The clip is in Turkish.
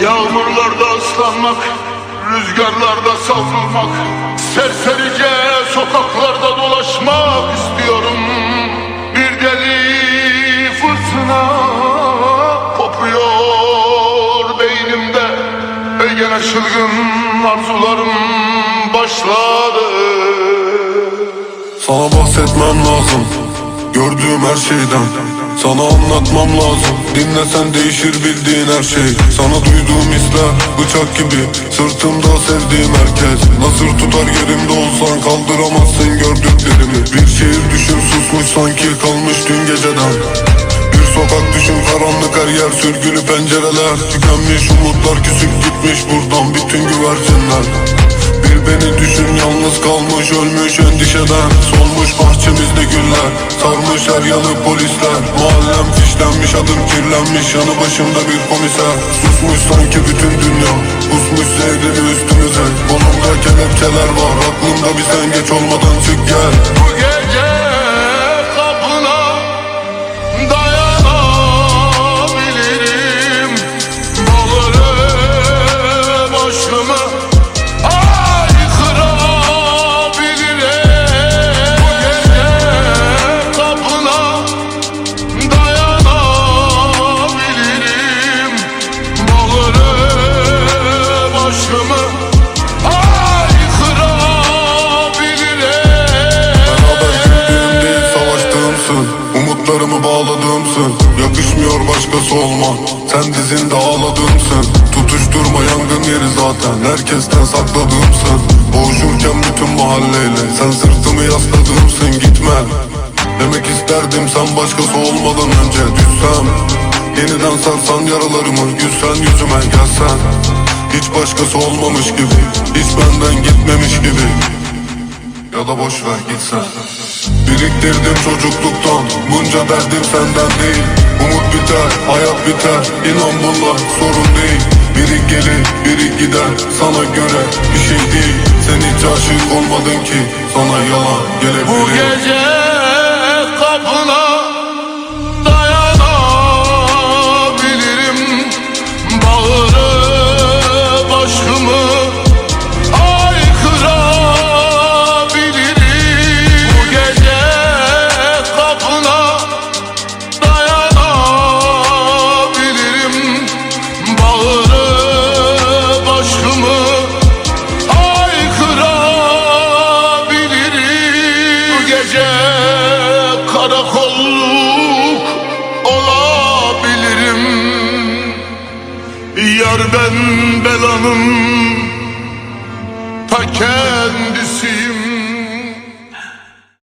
Yağmurlarda ıslanmak Rüzgarlarda savrulmak Serserice sokaklarda dolaşmak istiyorum. Bir deli fırtına kopuyor beynimde. Gene çılgın arzularım başladı. Sana bahsetmem lazım Gördüğüm her şeyden Sana anlatmam lazım. Dinlesen değişir bildiğin her şey. Sana duyduğum hisler bıçak gibi. Sırtımda sevdiğim herkes. Nasır tutar yerimde olsan Kaldıramazsın gördüklerimi. Bir şehir düşün susmuş sanki kalmış dün geceden. Bir sokak düşün karanlık her yer sürgülü pencereler. Tükenmiş umutlar küsüp gitmiş buradan bütün güvercinler. Bir beni düşün yalnız kalmış ölmüş endişeden. Solmuş güller yanı polisler. Mahallem fişlenmiş adım kirlenmiş. Yanı başımda bir komiser. Susmuş sanki bütün dünya. Kusmuş zehrini üstümüze. Kolumda kelepçeler var. Aklımda bir sen geç olmadan çık gel Umutlarımı bağladığımsın Yakışmıyor başkası olman. Sen dizinde ağladığımsın Tutuşturma yangın yeri zaten. Herkesten sakladığımsın Boğuşurken bütün mahalleyle Sen sırtımı yasladığımsın gitme. Demek isterdim sen başkası olmadan önce düşsem Yeniden sarsan yaralarımı Gülsen yüzüme gelsen. Hiç başkası olmamış gibi Hiç benden gitmemiş gibi. Ya da boş ver gitsen. Biriktirdim çocukluktan Bunca derdim senden değil. Umut biter, hayat biter. İnan bunlar sorun değil. Biri gelir, biri gider. Sana göre bir şey değil. Sen hiç aşık olmadın ki. Sana yalan gelebilir. Bu gece gece karakolluk olabilirim. Yar ben belanın ta kendisiyim.